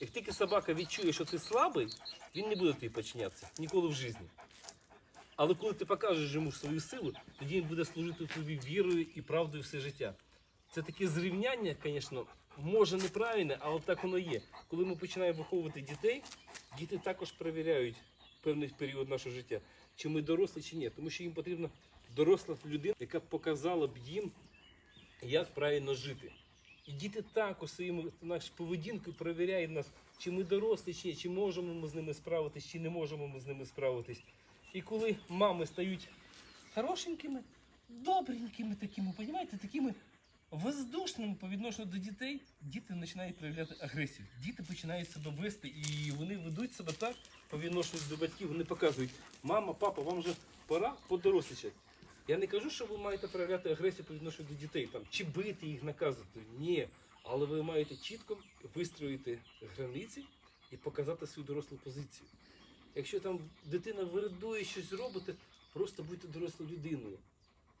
Як тільки собака відчує, що ти слабий, він не буде тобі підчинятися ніколи в житті. Але коли ти покажеш йому свою силу, тоді він буде служити тобі вірою і правдою все життя. Це таке зрівняння, звісно, може неправильне, але так воно є. Коли ми починаємо виховувати дітей, діти також перевіряють певний період нашого життя, чи ми дорослі, чи ні. Тому що їм потрібна доросла людина, яка показала б їм, як правильно жити. І діти також своїм нашою поведінкою перевіряють нас, чи ми дорослі, чи чи можемо ми з ними справитись, чи не можемо ми з ними справитись. І коли мами стають хорошенькими, добренькими такими, понімаєте, такими воздушними по відношенню до дітей, діти починають проявляти агресію. Діти починають себе вести, і вони ведуть себе так по відношенню до батьків. Вони показують, мама, папа, вам вже пора подорослішати. Я не кажу, що ви маєте проявляти агресію по відношенню до дітей, там, чи бити їх, наказувати. Ні. Але ви маєте чітко вистроїти границі і показати свою дорослу позицію. Якщо там дитина вирадує щось робите, просто будьте дорослою людиною.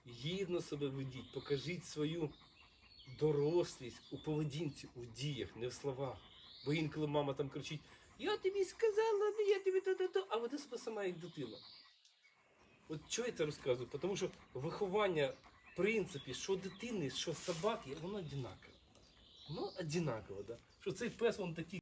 Гідно себе ведіть, покажіть свою дорослість у поведінці, у діях, не в словах. Бо інколи мама там кричить: Я тобі сказала, не я тобі то-то-то, а веде себе сама як дитина. От чого я це розказую? Тому що виховання, в принципі, що дитини, що собаки, воно однакове. Воно однаково, да? Що цей пес він такий.